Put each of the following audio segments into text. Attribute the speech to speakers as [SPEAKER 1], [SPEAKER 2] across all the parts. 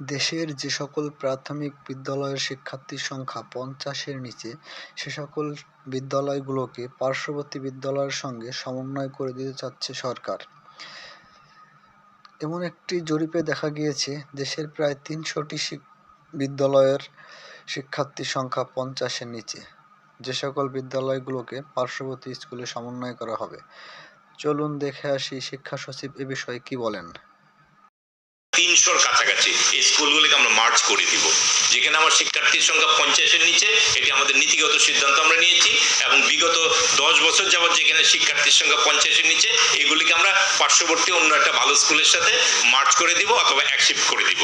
[SPEAKER 1] দেশের যে সকল প্রাথমিক বিদ্যালয়ের শিক্ষার্থীর সংখ্যা পঞ্চাশের নিচে, সে সকল বিদ্যালয়গুলোকে পার্শ্ববর্তী বিদ্যালয়ের সঙ্গে সমন্বয় করে দিতে চাচ্ছে সরকার। এমন একটি জরিপে দেখা গিয়েছে, দেশের প্রায় তিনশোটি বিদ্যালয়ের শিক্ষার্থীর সংখ্যা পঞ্চাশের নিচে। যে সকল বিদ্যালয়গুলোকে পার্শ্ববর্তী স্কুলে সমন্বয় করা হবে। চলুন দেখে আসি শিক্ষা সচিব এ বিষয়ে কি বলেন।
[SPEAKER 2] তিনশোর কাছাকাছি এই স্কুলগুলিকে আমরা মার্চ করে দিব। যেখানে আমার শিক্ষার্থীর সংখ্যা পঞ্চাশের নিচে, এটি আমাদের নীতিগত সিদ্ধান্ত আমরা নিয়েছি এবং বিগত দশ বছর যাবত যেখানে শিক্ষার্থীর সংখ্যা পঞ্চাশের নিচে, এগুলিকে আমরা পার্শ্ববর্তী অন্য একটা ভালো স্কুলের সাথে মার্চ করে দিব অথবা অ্যাকসেপ্ট করে দিব।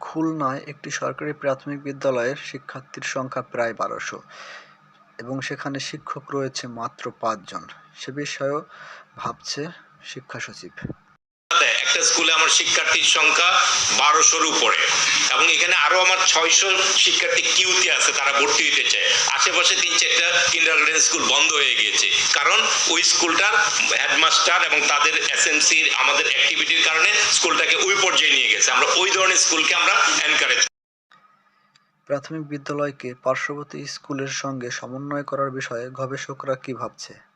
[SPEAKER 1] খুলনায় একটি সরকারি প্রাথমিক বিদ্যালয়ের শিক্ষার্থীর সংখ্যা প্রায় বারোশো এবং সেখানে শিক্ষক রয়েছে মাত্র পাঁচজন। সে বিষয়েও ভাবছে শিক্ষা সচিব।
[SPEAKER 2] একটা স্কুলে আমার শিক্ষার্থীর সংখ্যা বারোশোর উপরে। এবং এখানে আরও আমার ছয়শো শিক্ষার্থী কিউতে আছে, তারা ভর্তি হতে চায়। আশেপাশে তিন চারটা কিন্ডারগার্ডেন স্কুল বন্ধ হয়ে গিয়েছে। কারণ ওই স্কুলটার হেডমাস্টার এবং তাদের এসএমসির আমাদের অ্যাক্টিভিটির কারণে স্কুলটাকে ওই পর্যায়ে নিয়ে গেছে। আমরা ওই ধরনের স্কুলকে আমরা এনকারেজ
[SPEAKER 1] প্রাথমিক বিদ্যালয়কে পার্শ্ববর্তী স্কুলের সঙ্গে সমন্বয় করার বিষয়ে গবেষকরা কি ভাবছে?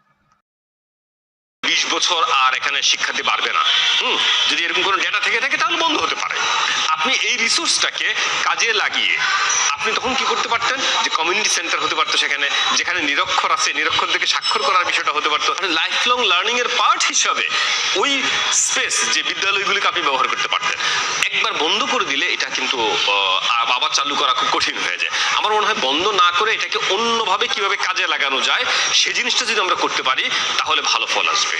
[SPEAKER 3] বিশ বছর আর এখানে শিক্ষার্থী বাড়বে না। হুম, যদি এরকম কোনো ডেটা থেকে থাকে, তাহলে বন্ধ হতে পারে। আপনি এই রিসোর্সটাকে কাজে লাগিয়ে আপনি তখন কি করতে পারতেন? যে কমিউনিটি সেন্টার হতে পারতো সেখানে, যেখানে নিরক্ষর আছে, নিরক্ষর নিরক্ষরদেরকে স্বাক্ষর করার বিষয়টা হতে পারতো। লাইফ লং লার্নিং এর পার্ট হিসাবে ওই স্পেস যে বিদ্যালয়গুলিকে আপনি ব্যবহার করতে পারতেন, একবার বন্ধ করে দিলে এটা কিন্তু আবার চালু করা খুব কঠিন হয়ে যায়। আমার মনে হয় বন্ধ না করে এটাকে অন্যভাবে কীভাবে কাজে লাগানো যায় সেই জিনিসটা যদি আমরা করতে পারি, তাহলে ভালো ফল আসবে।